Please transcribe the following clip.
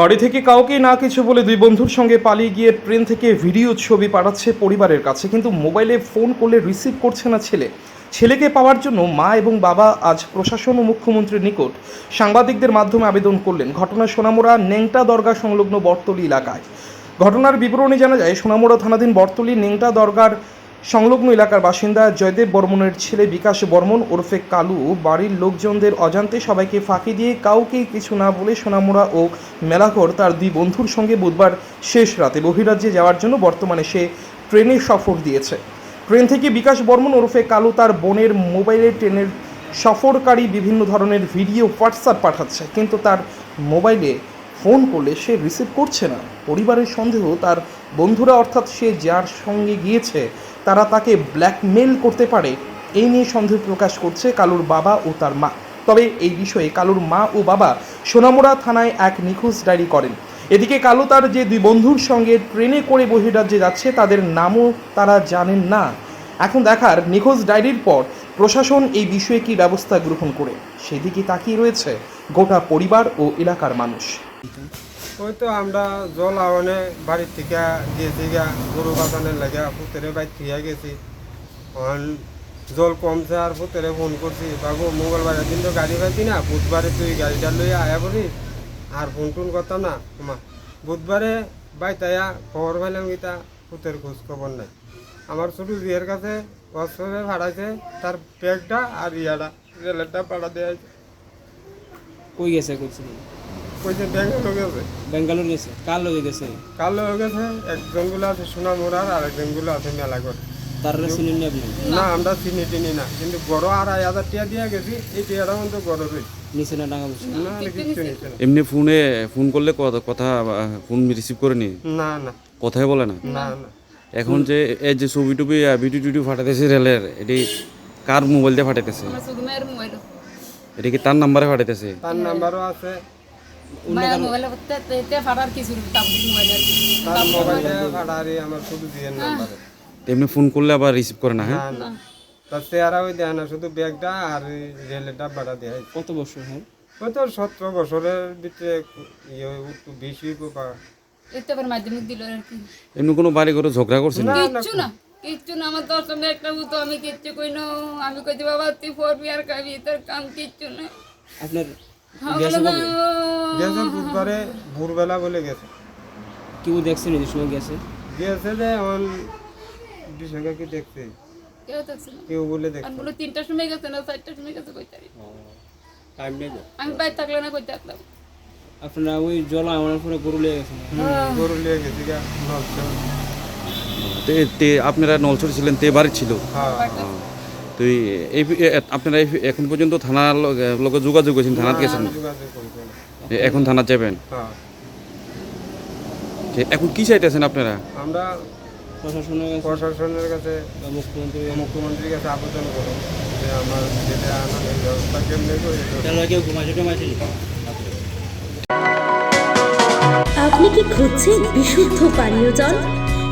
বাড়ি থেকে কাউকে না কিছু বলে দুই বন্ধুর সঙ্গে পালিয়ে গিয়ে ট্রেন থেকে ভিডিও ছবি পাঠাচ্ছে পরিবারের কাছে, কিন্তু মোবাইলে ফোন করলে রিসিভ করছে না ছেলে। ছেলেকে পাওয়ার জন্য মা এবং বাবা আজ প্রশাসন ও মুখ্যমন্ত্রীর নিকট সাংবাদিকদের মাধ্যমে আবেদন করলেন। ঘটনা সোনামুড়া নেংটা দরগা সংলগ্ন বর্তলি এলাকায়। ঘটনার বিবরণী জানা যায়, সোনামোড়া থানাধীন বর্তলি নেংটা দরগার সংলগ্ন এলাকার বাসিন্দা জয়দেব বর্মনের ছেলে বিকাশ বর্মন ওরফে কালু, বাড়ির লোকজনদের অজান্তে সবাইকে ফাঁকি দিয়ে কাউকে কিছু না বলে সোনামুড়া ও মেলাঘর তার দুই বন্ধুর সঙ্গে বুধবার শেষ রাতে বহিরাজ্যে যাওয়ার জন্য বর্তমানে সে ট্রেনে সফর দিয়েছে। ট্রেন থেকে বিকাশ বর্মন ওরফে কালু তার বোনের মোবাইলে ট্রেনের সফরকারী বিভিন্ন ধরনের ভিডিও হোয়াটসঅ্যাপ পাঠাচ্ছে, কিন্তু তার মোবাইলে ফোন করলে সে রিসিভ করছে না। পরিবারের সন্দেহ তার বন্ধুরা অর্থাৎ সে যার সঙ্গে গিয়েছে তারা তাকে ব্ল্যাকমেল করতে পারে। এই নিয়ে সন্দেহ প্রকাশ করছে কালুর বাবা ও তার মা। তবে এই বিষয়ে কালুর মা ও বাবা সোনামুড়া থানায় এক নিখোঁজ ডায়েরি করেন। এদিকে কালু তার যে দুই বন্ধুর সঙ্গে ট্রেনে করে বহিরাজ্যে যাচ্ছে, তাদের নামও তারা জানেন না। এখন দেখার নিখোঁজ ডায়েরির পর প্রশাসন এই বিষয়ে কী ব্যবস্থা গ্রহণ করে, সেদিকে তাকিয়ে রয়েছে গোটা পরিবার ও এলাকার মানুষ। ওই তো আমরা জল আওয়ানে বাড়ির থেকে গেছি গা গরু বাঁচানোর লাগে পুতেরে বাইর থেকে গেছি। এখন জল কমছে আর পুতেরে ফোন করছি, বাবু, মঙ্গলবারের দিন তো গাড়ি পাইছি না, বুধবারে তুই গাড়িটা লইয়া আয়া করি আর ফোন টোন করতাম না, মা। বুধবারে বাইতাইয়া খবর পাইলাম গীতা, পুতের খোঁজ খবর নাই। আমার ছোট বিয়ের কাছে হোয়াটসঅ্যাপে ভাড়াইছে তার ব্যাগটা আর ইয়াটা রেলেরটা ভাড়া দেওয়া কই গেছে কইছিল কইছে ব্যাংকে গেছে। বেঙ্গালোর গেছে? কার লগে গেছে? কালো হয়ে গেছে? একজনগুলো আছে সোনামুড়ার আর একজনগুলো আছে মেলাগড় তার চিনেন নি আপনি? না আমরা চিনি টিনি না। কিন্তু বড় আড়াই হাজার টিয়া দিয়ে গেছি এই টিয়াটা কিন্তু বড় রয়েছে নিচে না টাকা পয়সা না না এমনি ফোনে ফোন করলে কথা কথা ফোন রিসিভ করে নি? না না। কথাই বলে না? না না। এখন যে এই যে ছবি টুবি ভিডিও টিডিও ফাটাইতেছে রেলের এটি কার মোবাইল দিয়ে ফাটাইতেছে? এটা কি তার নাম্বারে ফাটাইতেছে? তার নাম্বারও আছে। মোবাইল তে ফাটার কিছু তার মোবাইলে ভাড়ারি আমার শুধু দিয়ে নাম্বারে এমনি ফোন করলে আবার রিসিভ করে না হ্যাঁ? না তার চেহারা ওই দেয় না শুধু ব্যাগটা আর রেলের ডাব্বাটা দেয় কত বছর হ্যাঁ? ওই তো সতেরো বছরের ভিতরে ইয়ে একটু বেশি বা এতে আবার মাধ্যমিক দিল আর কি। এমনি কোনো বাড়ি করে ঝগড়া করছে না কিচ্ছু না কিচ্ছু না আমার দশ সময় একটা মতো আমি কিচ্ছু কই না আমি কইছি বাবা তুই পড়বি আর খাবি তোর কাম কিচ্ছু না। আপনার হ্যাঁ, গেছে বলে গেছে বুধবারে ভোরবেলা বলে গেছে। কেউ দেখছেন এই সময় গেছে? গেছে যে এখন বিষয়টা কি দেখছে? কেউ দেখছে না। কেউ বলে তিনটার সময় গেছে না চারটার সময় গেছে কই টাইম নেই আমি বাইরে থাকলে না কই আপনারা ওই জল আমার পরে গরু লেগে গেছেন গরু লিয়ে গেছি গা আপনারা নলছড়ি ছিলেন তে বাড়ি ছিল? হ্যাঁ। তো এই- আপনারা এই- এখন পর্যন্ত থানার লগে- লগে যোগাযোগ করেছেন থানাত গেছেন। এ- এখন থানাত যাবেন হ্যাঁ। এখন কি চাইতেছেন আপনারা? আমরা প্রশাসনের প্রশাসনের কাছে মুখ্যমন্ত্রী মুখ্যমন্ত্রীর কাছে আবেদন করব যে আমার ছেলে আনার ব্যবস্থা কেমনি করে কেউ ঘুমাইছে টুমাইছে আপনি কি খুঁজছেন বিশুদ্ধ পানীয় জল?